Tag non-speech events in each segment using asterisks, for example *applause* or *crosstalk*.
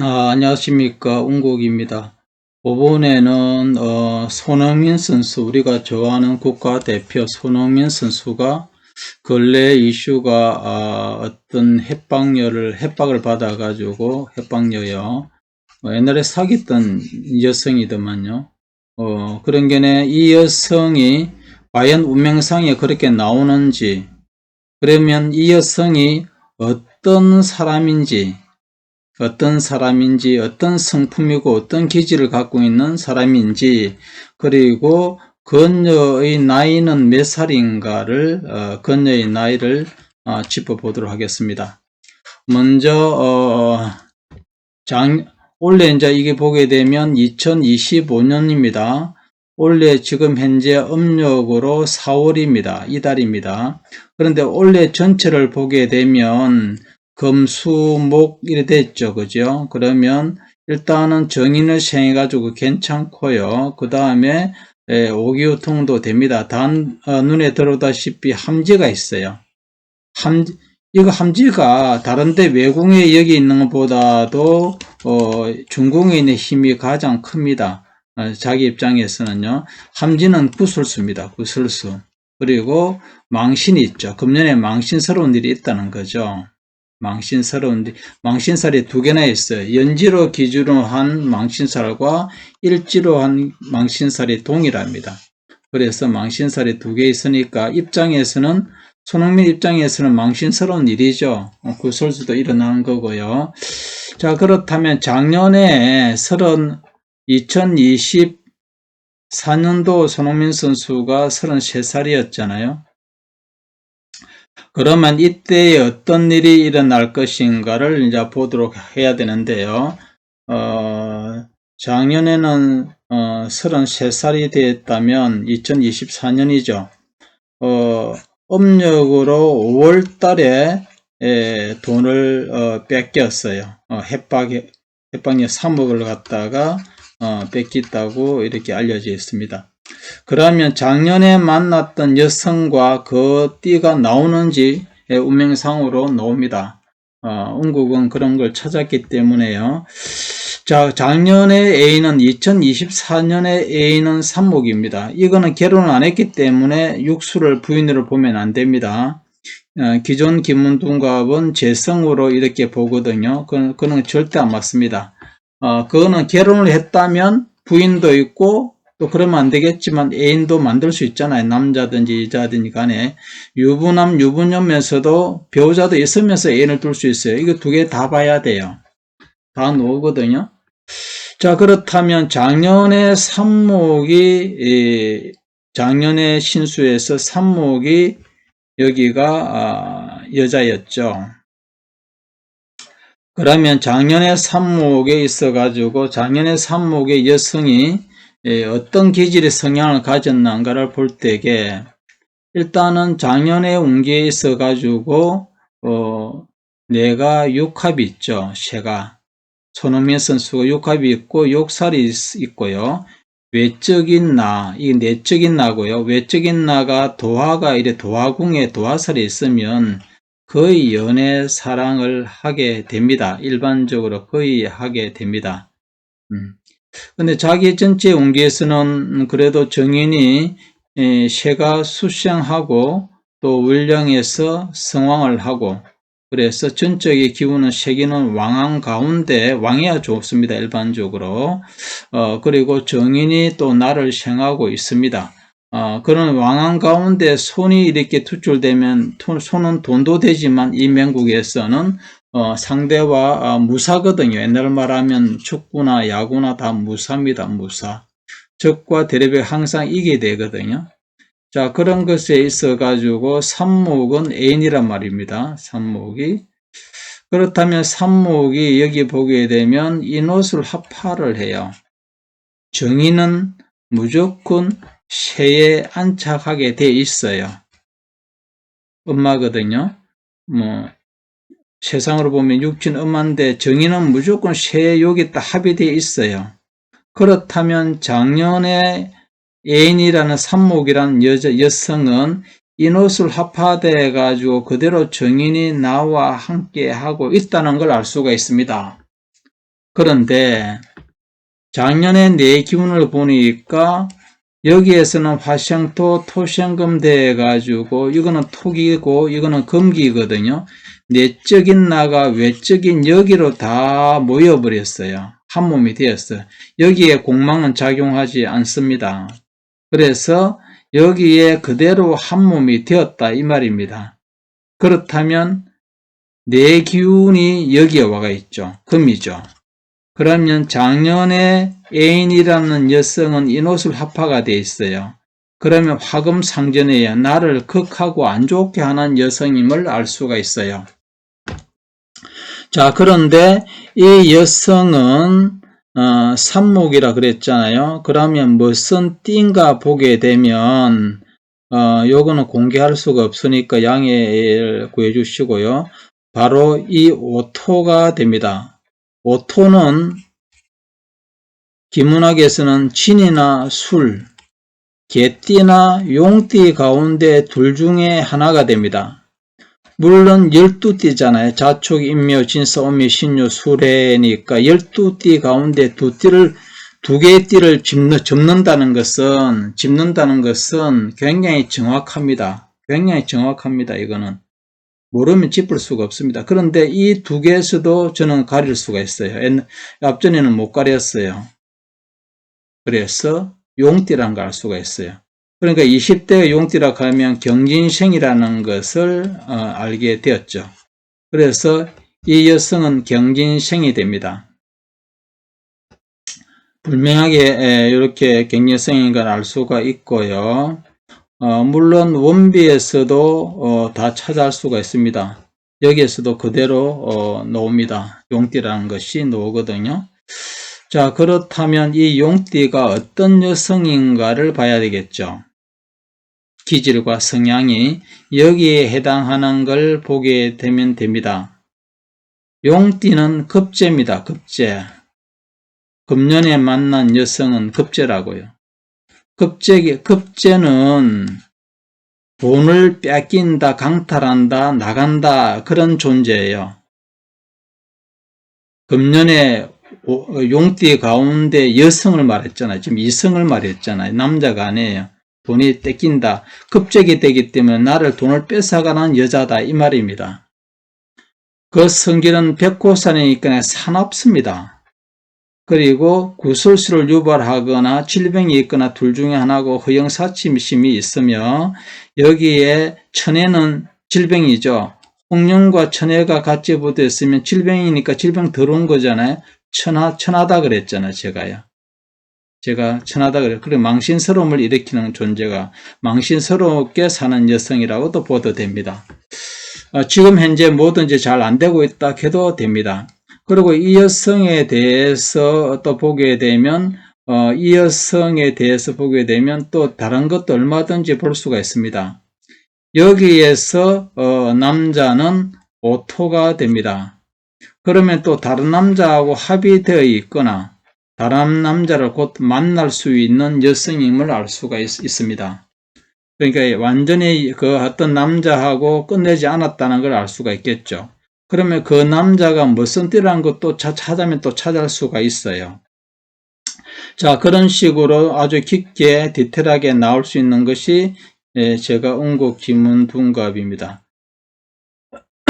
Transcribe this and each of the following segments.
아, 안녕하십니까. 운국입니다. 5번에는, 어, 손흥민 선수, 우리가 좋아하는 국가대표 손흥민 선수가 근래 이슈가, 아, 어떤 협박녀를, 협박을 받아 가지고, 협박녀요. 어, 옛날에 사귀었던 여성이더만요. 어, 그런 게네, 이 여성이 과연 운명상에 그렇게 나오는지, 그러면 이 여성이 어떤 사람인지, 어떤 사람인지, 어떤 성품이고 어떤 기질을 갖고 있는 사람인지, 그리고 그녀의 나이는 몇 살인가를, 어, 그녀의 나이를 어, 짚어보도록 하겠습니다. 먼저, 어, 장, 원래 이제 이게 보게 되면 2025년입니다. 원래 지금 현재 음력으로 4월입니다. 이달입니다. 그런데 올해 전체를 보게 되면 금수목 이래 됐죠. 그죠? 그러면 일단은 정인을 생해가지고 괜찮고요. 그 다음에 오기우통도 됩니다. 단 어, 눈에 들어오다시피 함지가 있어요. 함 이거 함지가 다른데 외궁에 여기 있는 것보다도 어, 있는 힘이 가장 큽니다. 어, 자기 입장에서는요. 함지는 구술수입니다. 구술수. 그리고 망신이 있죠. 금년에 망신스러운 일이 있다는 거죠. 망신스러운 망신살이 두 개나 있어요. 연지로 기준으로 한 망신살과 일지로 한 망신살이 동일합니다. 그래서 망신살이 두 개 있으니까 입장에서는 손흥민 입장에서는 망신스러운 일이죠. 구설수도 일어나는 거고요. 자 그렇다면 작년에 30 2024년도 손흥민 선수가 33살이었잖아요. 그러면 이때 어떤 일이 일어날 것인가를 이제 보도록 해야 되는데요. 어, 작년에는 어, 33살이 됐다면 2024년이죠. 어, 음력으로 5월 달에 에, 돈을 어, 뺏겼어요. 어, 협박, 협박력 3억을 갖다가 어, 뺏겼다고 이렇게 알려져 있습니다. 그러면 작년에 만났던 여성과 그 띠가 나오는지 운명상으로 나옵니다. 어, 운국은 그런 걸 찾았기 때문에요. 자, 작년에 A는 2024년에 A는 삼목입니다. 이거는 결혼을 안 했기 때문에 육수를 부인으로 보면 안 됩니다. 어, 기존 김문둥갑은 재성으로 이렇게 보거든요. 그건, 그건 절대 안 맞습니다. 어, 그거는 결혼을 했다면 부인도 있고 또 그러면 안 되겠지만 애인도 만들 수 있잖아요. 남자든지 여자든지 간에 유부남 유부녀면서도 배우자도 있으면서 애인을 둘 수 있어요. 이거 두 개 다 봐야 돼요. 다 나오거든요. 자 그렇다면 작년에 삼목이 작년에 신수에서 삼목이 여기가 아, 여자였죠. 그러면 작년에 삼목에 있어 가지고 작년에 삼목의 여성이 예, 어떤 기질의 성향을 가졌는가를 볼 때에 일단은 작년에 운기에 있어 가지고 어, 내가 육합이 있죠. 새가 손흥민 선수가 육합이 있고 욕살이 있고요. 외적인 나, 이 내적인 나고요. 외적인 나가 도화가 이래 도화궁에 도화살이 있으면 거의 연애 사랑을 하게 됩니다. 일반적으로 거의 하게 됩니다. 음. 근데 자기 전체 운기에서는 그래도 정인이 쇠가 수상하고 또 월령에서 성왕을 하고 그래서 전적의 기운은 세기는 왕왕 가운데 왕이야 좋습니다. 일반적으로. 어, 그리고 정인이 또 나를 생하고 있습니다. 어, 그런 왕왕 가운데 손이 이렇게 투출되면 손은 돈도 되지만 이 명국에서는 어, 상대와 어, 무사거든요. 옛날 말하면 축구나 야구나 다 무사입니다. 무사. 적과 대립에 항상 이게 되거든요. 자, 그런 것에 있어 가지고 삼목은 애인이란 말입니다. 삼목이. 그렇다면 삼목이 여기 보게 되면 인옷을 합파를 해요. 정의는 무조건 새에 안착하게 돼 있어요. 엄마거든요. 뭐 세상으로 보면 육신 음한데 정의는 무조건 세욕이 딱 합의되어 있어요. 그렇다면 작년에 애인이라는 산목이라는 여자, 여성은 인옷을 합화돼 가지고 그대로 정인이 나와 함께 하고 있다는 걸 알 수가 있습니다. 그런데 작년에 내 기운을 보니까 여기에서는 화생토, 토생금 돼 가지고 이거는 토기고 이거는 금기거든요. 내적인 나가 외적인 여기로 다 모여버렸어요. 한 몸이 되었어요. 여기에 공망은 작용하지 않습니다. 그래서 여기에 그대로 한 몸이 되었다 이 말입니다. 그렇다면 내 기운이 여기에 와가 있죠. 금이죠. 그러면 작년에 애인이라는 여성은 인옷을 합화가 돼 있어요. 그러면 화금 상전에야 나를 극하고 안 좋게 하는 여성임을 알 수가 있어요. 자, 그런데 이 여성은 어, 삼목이라 그랬잖아요. 그러면 무슨 띠인가 보게 되면 어, 요거는 공개할 수가 없으니까 양해를 구해 주시고요. 바로 이 오토가 됩니다. 오토는 기문학에서는 진이나 술, 개띠나 용띠 가운데 둘 중에 하나가 됩니다. 물론 12띠잖아요. 자축, 인묘, 진사, 오미, 신유, 수레니까 12띠 가운데 두 띠를 두 개의 띠를 짚는, 접는다는 것은 짚는다는 것은 굉장히 정확합니다. 굉장히 정확합니다. 이거는 모르면 짚을 수가 없습니다. 그런데 이 두 개에서도 저는 가릴 수가 있어요. 옛- 앞전에는 못 가렸어요. 그래서 용띠라는 걸 알 수가 있어요. 그러니까 20대 용띠라 하면 경진생이라는 것을 어, 알게 되었죠. 그래서 이 여성은 경진생이 됩니다. 분명하게 이렇게 경진생인 걸 알 수가 있고요. 어, 물론 원비에서도 어, 다 찾아할 수가 있습니다. 여기에서도 그대로 어, 나옵니다. 용띠라는 것이 나오거든요. 자, 그렇다면 이 용띠가 어떤 여성인가를 봐야 되겠죠. 기질과 성향이 여기에 해당하는 걸 보게 되면 됩니다. 용띠는 급제입니다. 급제. 금년에 만난 여성은 급제라고요. 급제, 급제는 돈을 뺏긴다, 강탈한다, 나간다, 그런 존재예요. 금년에 오- 용띠 가운데 여성을 말했잖아요. 지금 이성을 말했잖아요. 남자가 아니에요. 돈이 뺏긴다. 급적이 되기 때문에 나를 돈을 뺏어가는 여자다. 이 말입니다. 그 성질은 백호산이니까 사납습니다. 그리고 구설수를 유발하거나 질병이 있거나 둘 중에 하나고 허영사침심이 있으며 여기에 천에는 질병이죠. 홍룡과 천해가 같이 붙어 있으면 질병이니까 질병 들어온 거잖아요. 천하, 천하다 그랬잖아요, 제가요. 제가 천하다 그래. 그리고 망신스러움을 일으키는 존재가 망신스럽게 사는 여성이라고도 보도 됩니다. 어, 지금 현재 뭐든지 잘 안 되고 있다 해도 됩니다. 그리고 이 여성에 대해서 또 보게 되면 어, 이 여성에 대해서 보게 되면 또 다른 것도 얼마든지 볼 수가 있습니다. 여기에서 어, 남자는 오토가 됩니다. 그러면 또 다른 남자하고 합의되어 있거나 다른 남자를 곧 만날 수 있는 여성임을 알 수가 있, 습니다 그러니까 완전히 그 어떤 남자하고 끝내지 않았다는 걸 알 수가 있겠죠. 그러면 그 남자가 무슨 띠라는 것도 차- 찾으면 또 찾을 수가 있어요. 자, 그런 식으로 아주 깊게 디테일하게 나올 수 있는 것이 예, 제가 응고 기문 둔갑입니다.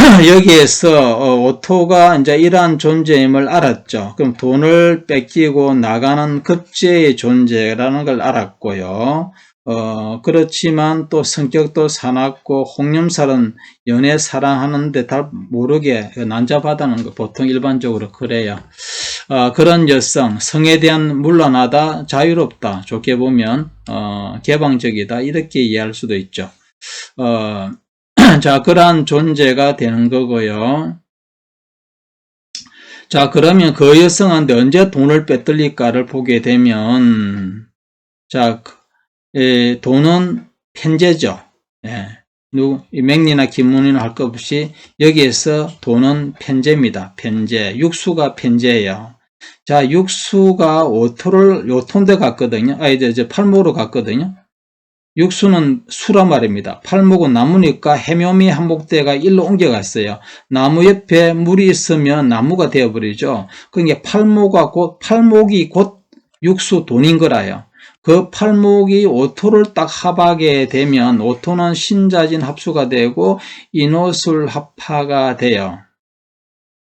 *clears throat* 여기에서 어, 오토가 이제 이러한 존재임을 알았죠. 그럼 돈을 뺏기고 나가는 급제의 존재라는 걸 알았고요. 어, 그렇지만 또 성격도 사납고 홍념살은 연애 사랑하는데 잘 모르게 난잡하다는 거 보통 일반적으로 그래요. 어, 그런 여성, 성에 대한 물러나다, 자유롭다, 좋게 보면 어, 개방적이다 이렇게 이해할 수도 있죠. 어, *clears throat* 자, 그러한 존재가 되는 거고요. 자, 그러면 그 여성한테 언제 돈을 빼돌릴까를 보게 되면, 자, 그, 에, 돈은 편제죠. 예. 누, 이 맥리나 김문이나 할 것 없이 여기에서 돈은 편제입니다. 편제. 육수가 편제예요. 자, 육수가 오토를, 요톤데 갔거든요. 아, 이제, 이제 팔목으로 갔거든요. 육수는 수라 말입니다. 팔목은 나무니까 해묘미 한복대가 일로 옮겨갔어요. 나무 옆에 물이 있으면 나무가 되어버리죠. 그러니까 팔목과 곧, 팔목이 곧 육수 돈인 거라요. 그 팔목이 오토를 딱 합하게 되면 오토는 신자진 합수가 되고 이노술 합파가 돼요.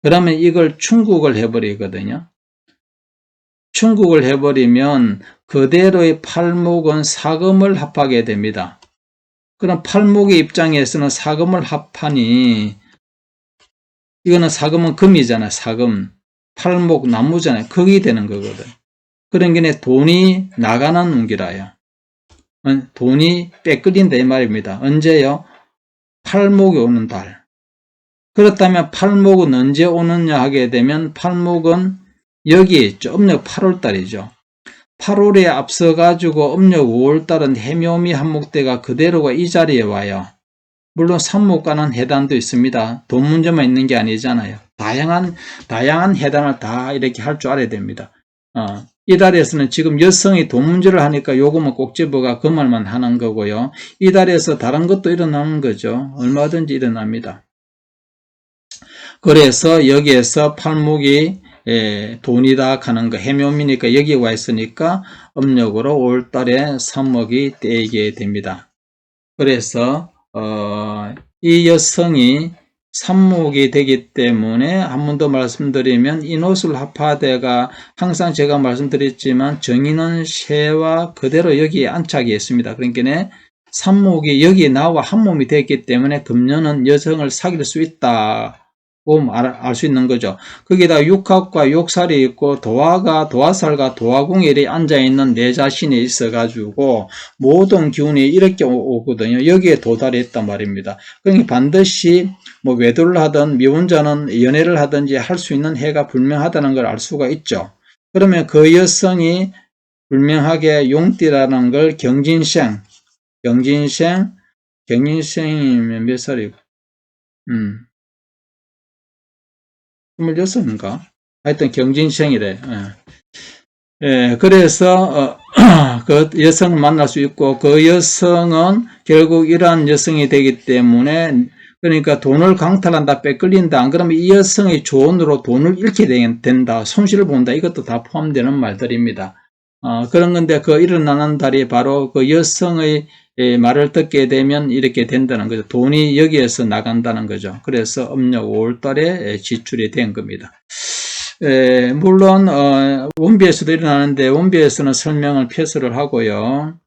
그러면 이걸 충국을 해버리거든요. 충국을 해버리면 그대로의 팔목은 사금을 합하게 됩니다. 그럼 팔목의 입장에서는 사금을 합하니 이거는 사금은 금이잖아 사금. 팔목 나무잖아요. 극이 되는 거거든. 그런 게 돈이 나가는 운기라요. 어, 돈이 빼끓인다 이 말입니다. 언제요? 팔목이 오는 달. 그렇다면 팔목은 언제 오느냐 하게 되면 팔목은 여기 음력 8월달이죠. 8월에 앞서가지고 음력 5월달은 해묘미 한목대가 그대로가 이 자리에 와요. 물론 산목과는 해단도 있습니다. 돈 문제만 있는 게 아니잖아요. 다양한, 다양한 해단을 다 이렇게 할 줄 알아야 됩니다. 어, 이 달에서는 지금 여성이 돈 문제를 하니까 요금은 꼭 집어가 그 말만 하는 거고요. 이 달에서 다른 것도 일어나는 거죠. 얼마든지 일어납니다. 그래서 여기에서 팔목이 예, 돈이다 하는 거 해묘미니까 여기 와 있으니까 음력으로 5월달에 3억이 떼게 됩니다. 그래서 어, 이 여성이 삼목이 되기 때문에 한 번 더 말씀드리면 인호술 합화대가 항상 제가 말씀드렸지만 정의는 쇠와 그대로 여기에 안착이 있습니다. 그러니까 삼목이 여기 나와 한 몸이 됐기 때문에 금년은 여성을 사귈 수 있다. 알수 있는 거죠. 거기다 육합과 욕살이 있고 도화가 도화살과 도화궁이 이렇게 앉아 있는 내 자신이 있어 가지고 모든 기운이 이렇게 오거든요. 여기에 도달했단 말입니다. 그러니까 반드시 뭐 외도를 하든 미혼자는 연애를 하든지 할 수 있는 해가 분명하다는 걸 알 수가 있죠. 그러면 그 여성이 분명하게 용띠라는 걸 경진생, 경진생, 경진생이면 몇 살이고, 음, 26인가? 하여튼 경진생이래. 예. 예, 그래서 어, *clears throat* 그 여성을 만날 수 있고 그 여성은 결국 이러한 여성이 되기 때문에 그러니까 돈을 강탈한다, 빼끌린다, 안 그러면 이 여성의 조언으로 돈을 잃게 된다, 손실을 본다, 이것도 다 포함되는 말들입니다. 어, 그런 건데 그 일어나는 달이 바로 그 여성의 예, 말을 듣게 되면 이렇게 된다는 거죠. 돈이 여기에서 나간다는 거죠. 그래서 음력 5월달에 예, 지출이 된 겁니다. 에, 예, 물론 어, 원비에서도 일어나는데 원비에서는 설명을 패스를 하고요.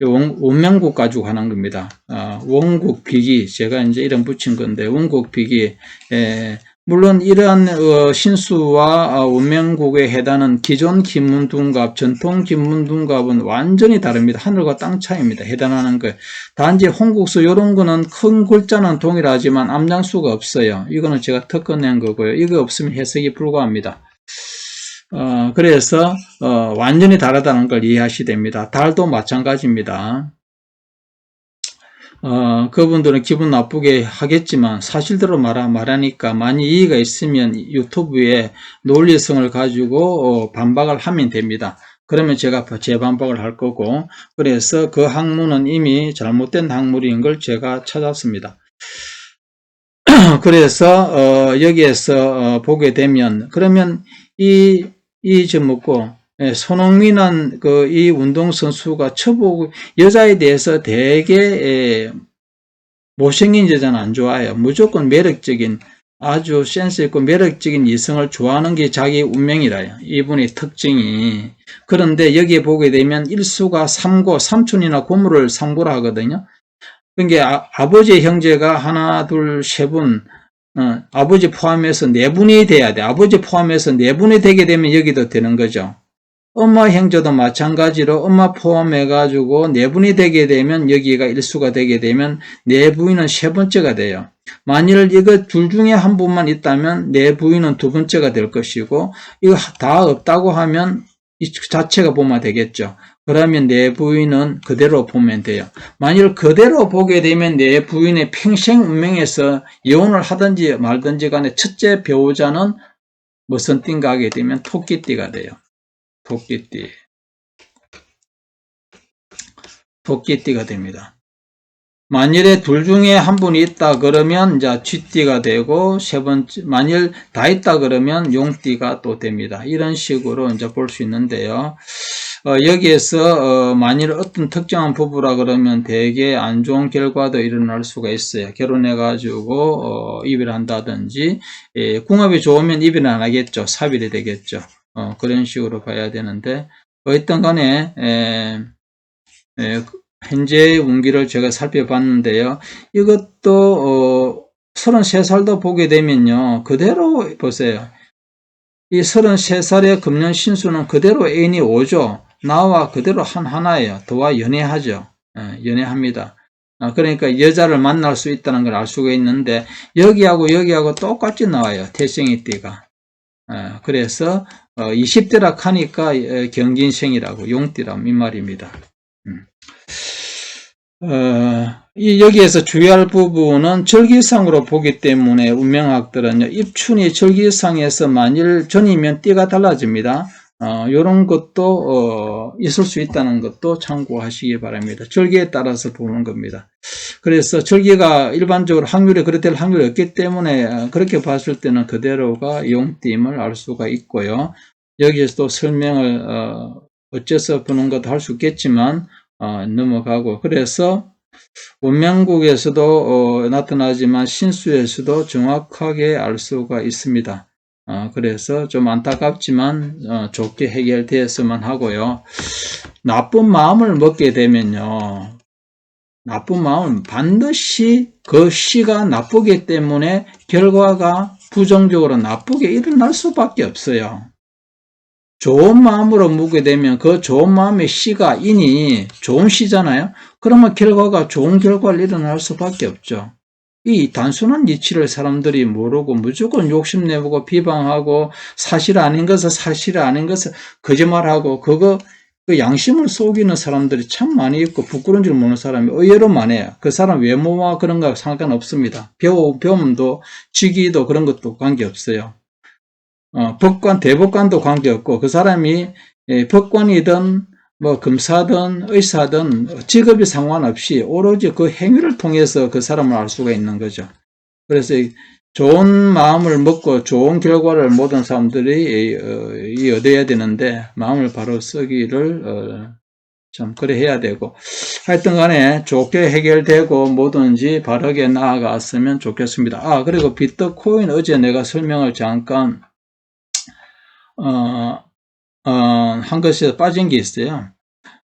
원, 원명국 가지고 하는 겁니다. 어, 원국 비기 제가 이제 이름 붙인 건데 원국 비기 에, 물론 이러한 어, 신수와 어, 원명국에 해당하는 기존 김문둔갑, 전통 김문둔갑은 완전히 다릅니다. 하늘과 땅 차이입니다. 해당하는 거. 단지 홍국수 이런 거는 큰 글자는 동일하지만 암장수가 없어요. 이거는 제가 특허낸 거고요. 이거 없으면 해석이 불가합니다. 어, 그래서 어, 완전히 다르다는 걸 이해하셔야 됩니다. 달도 마찬가지입니다. 어, 그분들은 기분 나쁘게 하겠지만 사실대로 말하, 말하니까 많이 이의가 있으면 유튜브에 논리성을 가지고 어, 반박을 하면 됩니다. 그러면 제가 재반박을 할 거고 그래서 그 학문은 이미 잘못된 학문인 걸 제가 찾았습니다. *clears throat* 그래서 어, 여기에서 어, 보게 되면 그러면 이이 뭐고 예, 손흥민은 그 이 운동 선수가 처보 여자에 대해서 되게 예, 못생긴 여자는 안 좋아해요. 무조건 매력적인 아주 센스 있고 매력적인 이성을 좋아하는 게 자기 운명이라요. 이분의 특징이. 그런데 여기에 보게 되면 일수가 삼고 삼촌이나 고모를 상고를 하거든요. 그러니까 아, 버지의 형제가 하나, 둘, 세 분, 어, 아버지 포함해서 네 분이 돼야 돼. 아버지 포함해서 네 분이 되게 되면 여기도 되는 거죠. 엄마 형제도 마찬가지로 엄마 포함해가지고 내분이 되게 되면 여기가 일수가 되게 되면 내부인은 세 번째가 돼요. 만일 이거 둘 중에 한 분만 있다면 내부인은 두 번째가 될 것이고 이거 다 없다고 하면 이 자체가 보면 되겠죠. 그러면 내 부인은 그대로 보면 돼요. 만일 그대로 보게 되면 내 부인의 평생 운명에서 이혼을 하든지 말든지 간에 첫째 배우자는 무슨 띠가 하게 되면 토끼띠가 돼요. 토끼띠. 도끼띠가 됩니다. 만일에 둘 중에 한 분이 있다 그러면 이제 쥐띠가 되고 세 번째 만일 다 있다 그러면 용띠가 또 됩니다. 이런 식으로 이제 볼 수 있는데요. 어, 여기에서 어, 만일 어떤 특정한 부부라 그러면 되게 안 좋은 결과도 일어날 수가 있어요. 결혼해 가지고 어, 이별을 한다든지 예, 궁합이 좋으면 이별은 안 하겠죠. 사별이 되겠죠. 어, 그런 식으로 봐야 되는데 어쨌든 간에 에, 에, 현재 운기를 제가 살펴봤는데요. 이것도 어, 33살도 보게 되면요. 그대로 보세요. 이 33살의 금년 신수는 그대로 애인이 오죠. 나와 그대로 한 하나예요. 도와 연애하죠. 예, 연애합니다. 아, 그러니까 여자를 만날 수 있다는 걸 알 수가 있는데 여기하고 여기하고 똑같이 나와요. 태생이 띠가. 예, 그래서 20대라 하니까 어, 경진생이라고 용띠라고 이 말입니다. 음. 어, 이 여기에서 주의할 부분은 절기상으로 보기 때문에 운명학들은요, 입춘이 절기상에서 만일 전이면 띠가 달라집니다. 어, 요런 것도, 어, 있을 수 있다는 것도 참고하시기 바랍니다. 절기에 따라서 보는 겁니다. 그래서 절기가 일반적으로 확률이 그렇될 확률이 없기 때문에 어, 그렇게 봤을 때는 그대로가 용띠임을 알 수가 있고요. 여기에서도 설명을, 어, 어째서 보는 것도 할 수 있겠지만, 어, 넘어가고 그래서 원명국에서도 어, 나타나지만 신수에서도 정확하게 알 수가 있습니다. 어, 그래서 좀 안타깝지만 어, 좋게 해결되었으면 하고요. 나쁜 마음을 먹게 되면요. 나쁜 마음은 반드시 그 시가 나쁘기 때문에 결과가 부정적으로 나쁘게 일어날 수밖에 없어요. 좋은 마음으로 묵게 되면 그 좋은 마음의 시가 인이 좋은 시잖아요. 그러면 결과가 좋은 결과를 일어날 수밖에 없죠. 이 단순한 이치를 사람들이 모르고 무조건 욕심내보고 비방하고 사실 아닌 것을 사실 아닌 것을 거짓말하고 그거 그 양심을 속이는 사람들이 참 많이 있고 부끄러운 줄 모르는 사람이 의외로 많아요. 그 사람 외모와 그런 거 상관없습니다. 배움도 직위도 그런 것도 관계없어요. 어, 법관, 대법관도 관계없고 그 사람이 예, 법관이든 뭐 검사든 의사든 직업이 상관없이 오로지 그 행위를 통해서 그 사람을 알 수가 있는 거죠. 그래서 좋은 마음을 먹고 좋은 결과를 모든 사람들이 어, 얻어야 되는데 마음을 바로 쓰기를 어, 좀 그래 해야 되고 하여튼 간에 좋게 해결되고 뭐든지 바르게 나아갔으면 좋겠습니다. 아 그리고 비트코인 어제 내가 설명을 잠깐 어, 어, 한 것이 빠진 게 있어요.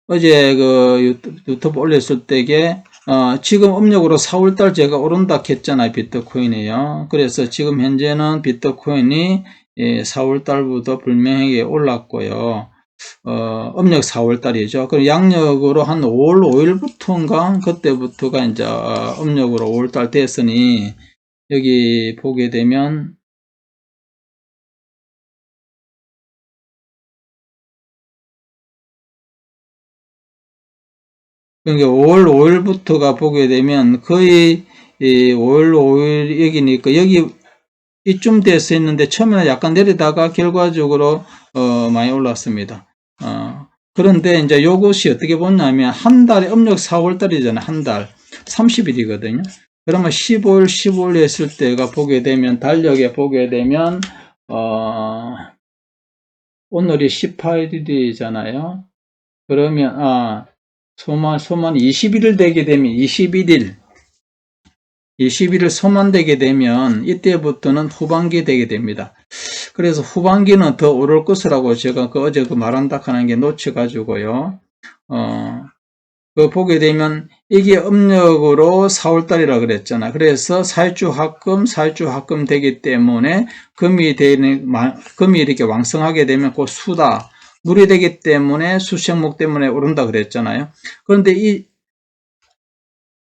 어제 그 유튜브, 유튜브 올렸을 때에 어, 지금 음력으로 4월달 제가 오른다 했잖아요. 비트코인이요. 그래서 지금 현재는 비트코인이 예, 4월달부터 불명하게 올랐고요. 어, 음력 4월달이죠. 그럼 양력으로 한 5월 5일부터인가 그때부터가 이제 어, 음력으로 5월달 됐으니 여기 보게 되면 그러니까 5월 5일부터가 보게 되면 거의 5월 5일 여기니까 여기 이쯤 됐어 있는데 처음에는 약간 내리다가 결과적으로 어, 많이 올랐습니다. 어, 그런데 이제 요것이 어떻게 보냐면 한 달에 음력 4월 달이잖아요. 한 달. 30일이거든요. 그러면 15일, 15일 했을 때가 보게 되면 달력에 보게 되면 어, 오늘이 18일이잖아요. 그러면 아 소만, 소만 21일 되게 되면 21일, 21일 소만되게 되면 이때부터는 후반기 되게 됩니다. 그래서 후반기는 더 오를 것이라고 제가 그 어제 그 말한다 하는 게 놓쳐가지고요. 어, 그 보게 되면 이게 음력으로 4월달이라 그랬잖아. 그래서 사일주 합금, 사일주 합금 되기 때문에 금이 되는, 금이 이렇게 왕성하게 되면 그 수다, 물이 되기 때문에 수생목 때문에 오른다 그랬잖아요. 그런데 이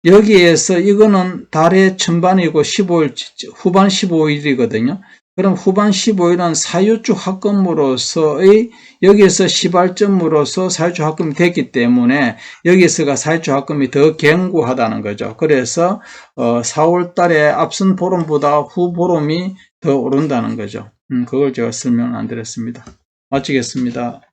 여기에서 이거는 달의 천반이고 15일 후반 15일이거든요. 그럼 후반 15일은 사유주 합금으로서의 여기에서 시발점으로서 사유주 합금이 됐기 때문에 여기서가 사유주 합금이 더 견고하다는 거죠. 그래서 어 4월 달에 앞선 보름보다 후 보름이 더 오른다는 거죠. 음, 그걸 제가 설명 안 드렸습니다. 마치겠습니다.